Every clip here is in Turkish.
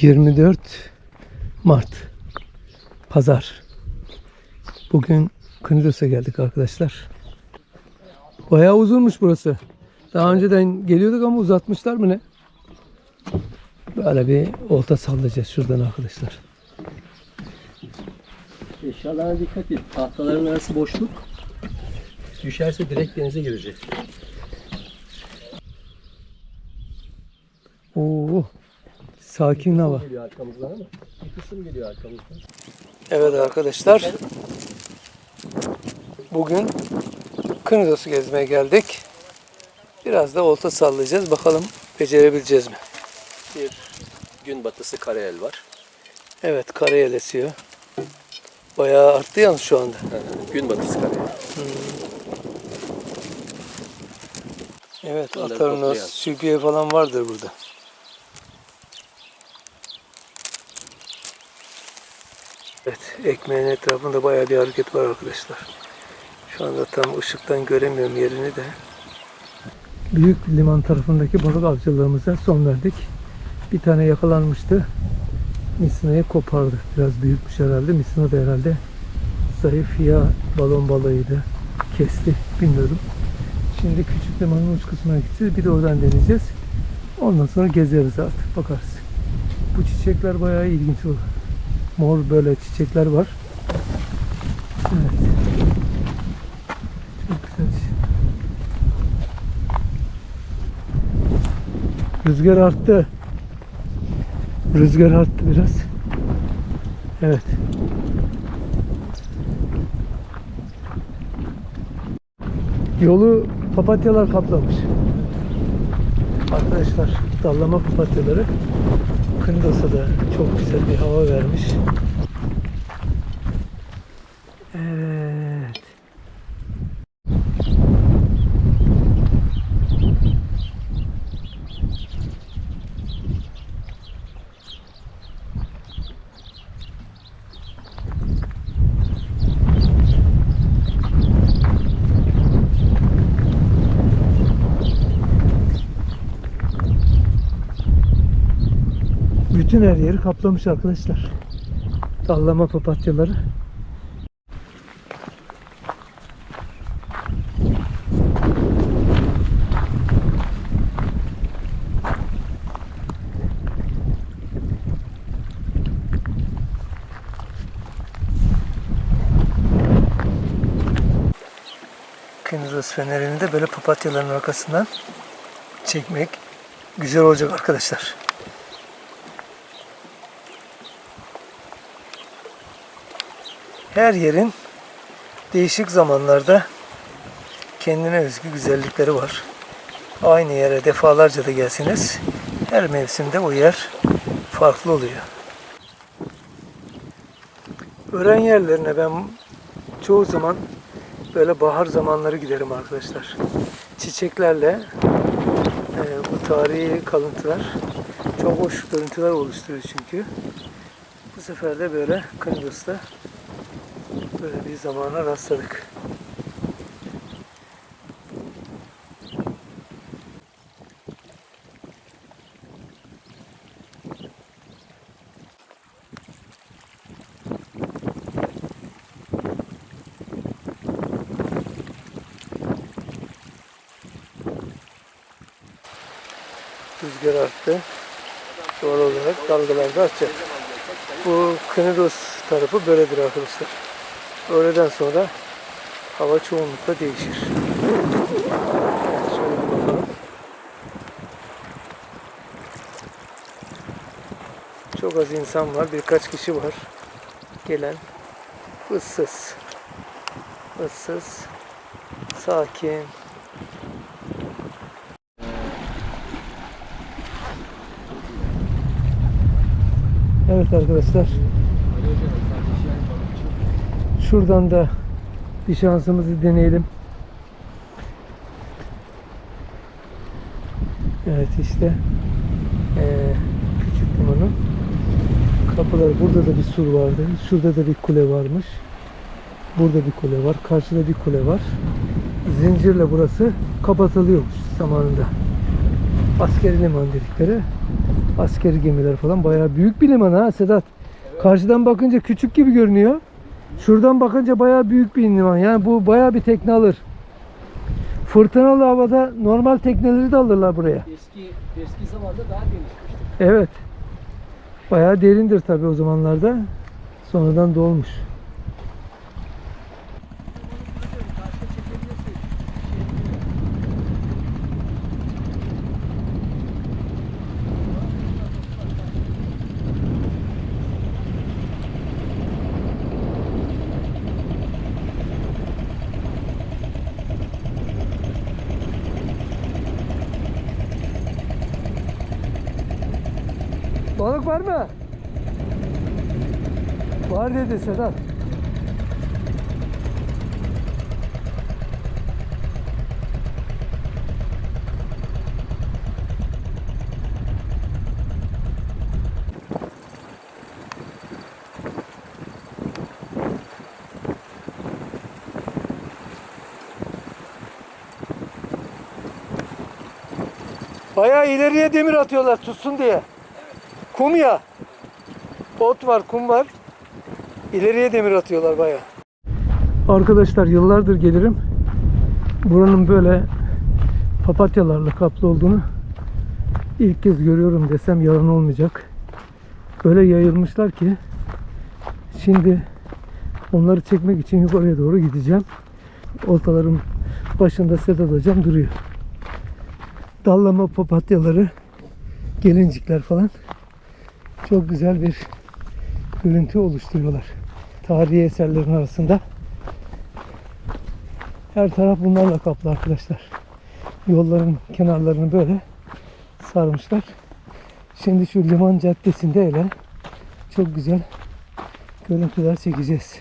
24 Mart Pazar. Bugün Kınıdos'a geldik arkadaşlar. Bayağı uzunmuş burası. Daha önceden geliyorduk ama uzatmışlar mı ne? Böyle bir olta sallayacağız şuradan arkadaşlar. Eşyalarına dikkat et. Tahtaların arası boşluk. Düşerse direkt denize girecek. Oo, sakin hava. Geliyor arkamızdan ama bir kısım geliyor arkamızdan. Evet arkadaşlar. Bugün Kınıdos'u gezmeye geldik. Biraz da olta sallayacağız. Bakalım becerebileceğiz mi? Bir gün batısı karayel var. Evet karayel esiyor. Bayağı arttı yalnız şu anda. gün batısı karayel. Evet Onları atarnos, sübye falan vardır burada. Evet ekmeğin etrafında bayağı bir hareket var arkadaşlar. Şu anda tam ışıktan göremiyorum yerini de. Büyük liman tarafındaki balık avcılığımıza son verdik. Bir tane yakalanmıştı. Misina'yı kopardı. Biraz büyükmüş herhalde. Misina da herhalde zayıf ya balon balığıydı. Kesti. Bilmiyorum. Şimdi küçük limanın uç kısmına gideceğiz. Bir de oradan deneyeceğiz. Ondan sonra gezeriz artık. Bakarız. Bu çiçekler bayağı ilginç olur. Mor böyle çiçekler var. Evet. Çok güzel. Rüzgar arttı. Rüzgar arttı biraz. Evet. Yolu papatyalar kaplamış. Arkadaşlar dallama papatyaları Kındos'a da çok güzel bir hava vermiş. Evet. Bütün her yeri kaplamış arkadaşlar. Dallama papatyaları. Kınıdos fenerini de böyle papatyaların arkasından çekmek güzel olacak arkadaşlar. Her yerin değişik zamanlarda kendine özgü güzellikleri var. Aynı yere defalarca da gelseniz her mevsimde o yer farklı oluyor. Öğren yerlerine ben çoğu zaman böyle bahar zamanları giderim arkadaşlar. Çiçeklerle e, bu tarihi kalıntılar çok hoş görüntüler oluşturuyor çünkü. Bu sefer de böyle Kıbrıs'ta böyle bir zamana rastladık. Rüzgar arttı. Doğal olarak dalgalar da artacak. Bu Knidos tarafı böyledir arkadaşlar. Öğleden sonra hava çoğunlukla değişir. Çok az insan var. Birkaç kişi var. Gelen. Issız. Issız. Sakin. Evet arkadaşlar. Şuradan da bir şansımızı deneyelim. Evet işte eee küçük limanın kapıları. Burada da bir sur vardı. Şurada da bir kule varmış. Burada bir kule var. Karşıda bir kule var. Zincirle burası kapatılıyormuş zamanında. Askeri liman dedikleri. Askeri gemiler falan bayağı büyük bir liman ha Sedat. Karşıdan bakınca küçük gibi görünüyor. Şuradan bakınca bayağı büyük bir liman. Yani bu bayağı bir tekne alır. Fırtınalı havada normal tekneleri de alırlar buraya. Eski eski zamanda daha genişmişti. Evet. Bayağı derindir tabii o zamanlarda. Sonradan dolmuş. Balık var mı? Var dedi Sedat. Bayağı ileriye demir atıyorlar tutsun diye. Kum ya. Ot var, kum var. İleriye demir atıyorlar bayağı. Arkadaşlar yıllardır gelirim. Buranın böyle papatyalarla kaplı olduğunu ilk kez görüyorum desem yalan olmayacak. Öyle yayılmışlar ki şimdi onları çekmek için yukarıya doğru gideceğim. Oltaların başında Sedat hocam duruyor. Dallama papatyaları, gelincikler falan çok güzel bir görüntü oluşturuyorlar. Tarihi eserlerin arasında. Her taraf bunlarla kaplı arkadaşlar. Yolların kenarlarını böyle sarmışlar. Şimdi şu liman caddesinde hele çok güzel görüntüler çekeceğiz.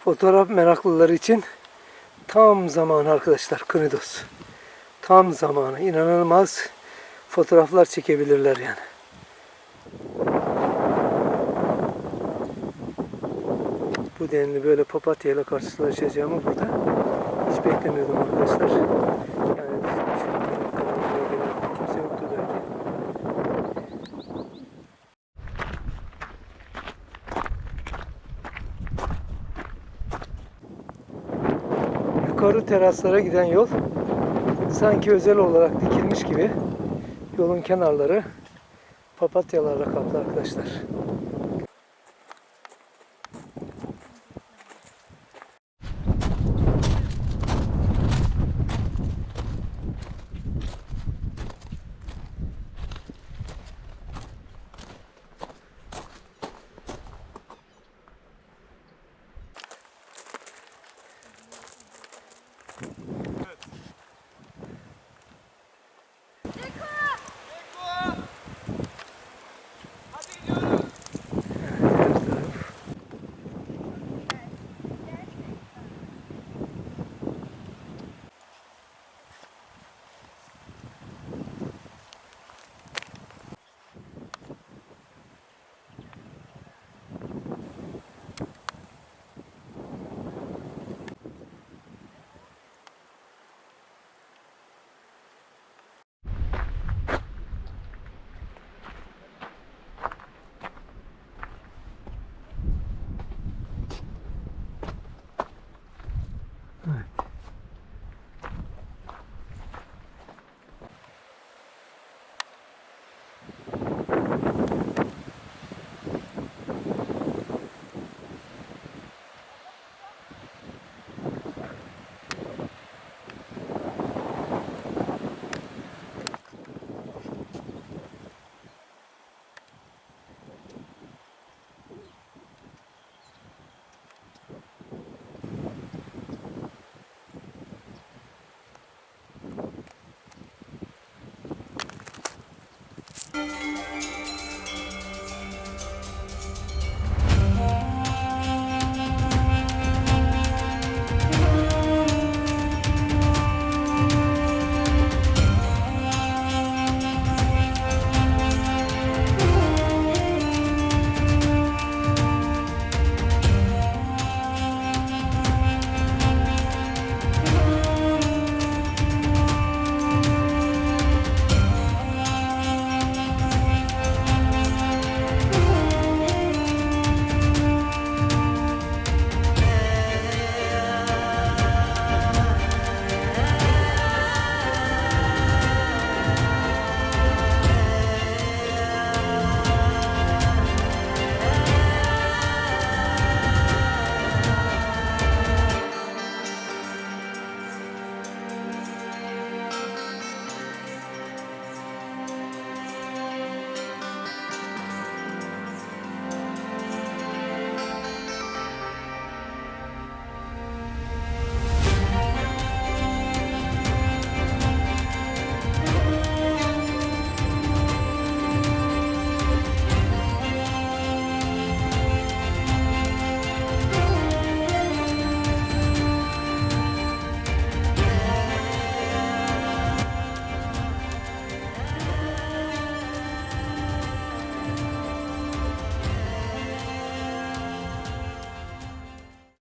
Fotoğraf meraklıları için tam zaman arkadaşlar Knidos. Tam zamanı. İnanılmaz fotoğraflar çekebilirler yani. Bu denli böyle papatya ile karşılaşacağımı burada hiç beklemiyordum arkadaşlar. Yukarı teraslara giden yol sanki özel olarak dikilmiş gibi yolun kenarları papatyalarla kaplı arkadaşlar.